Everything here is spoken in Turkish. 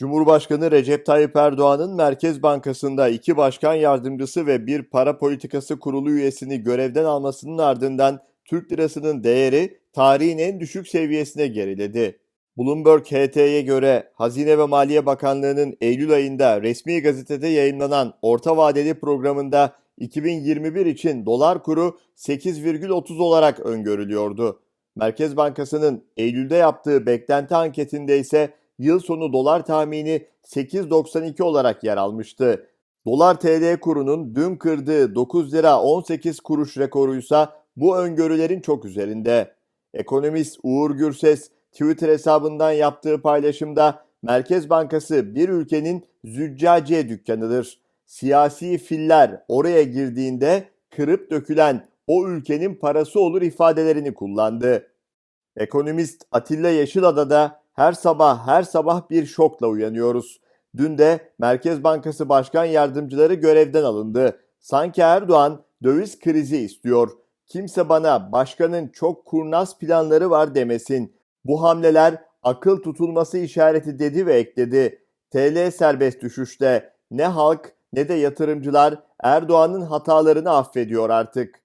Cumhurbaşkanı Recep Tayyip Erdoğan'ın Merkez Bankası'nda iki başkan yardımcısı ve bir para politikası kurulu üyesini görevden almasının ardından Türk lirasının değeri tarihin en düşük seviyesine geriledi. Bloomberg HT'ye göre Hazine ve Maliye Bakanlığı'nın Eylül ayında resmi gazetede yayınlanan orta vadeli programında 2021 için dolar kuru 8,30 olarak öngörülüyordu. Merkez Bankası'nın Eylül'de yaptığı beklenti anketinde ise yıl sonu dolar tahmini 8.92 olarak yer almıştı. Dolar TL kurunun dün kırdığı 9 lira 18 kuruş rekoruysa bu öngörülerin çok üzerinde. Ekonomist Uğur Gürses Twitter hesabından yaptığı paylaşımda Merkez Bankası bir ülkenin züccaciye dükkanıdır. Siyasi filler oraya girdiğinde kırıp dökülen o ülkenin parası olur ifadelerini kullandı. Ekonomist Atilla Yeşilada da her sabah her sabah bir şokla uyanıyoruz. Dün de Merkez Bankası Başkan Yardımcıları görevden alındı. Sanki Erdoğan döviz krizi istiyor. Kimse bana başkanın çok kurnaz planları var demesin. Bu hamleler akıl tutulması işareti dedi ve ekledi. TL serbest düşüşte ne halk ne de yatırımcılar Erdoğan'ın hatalarını affediyor artık.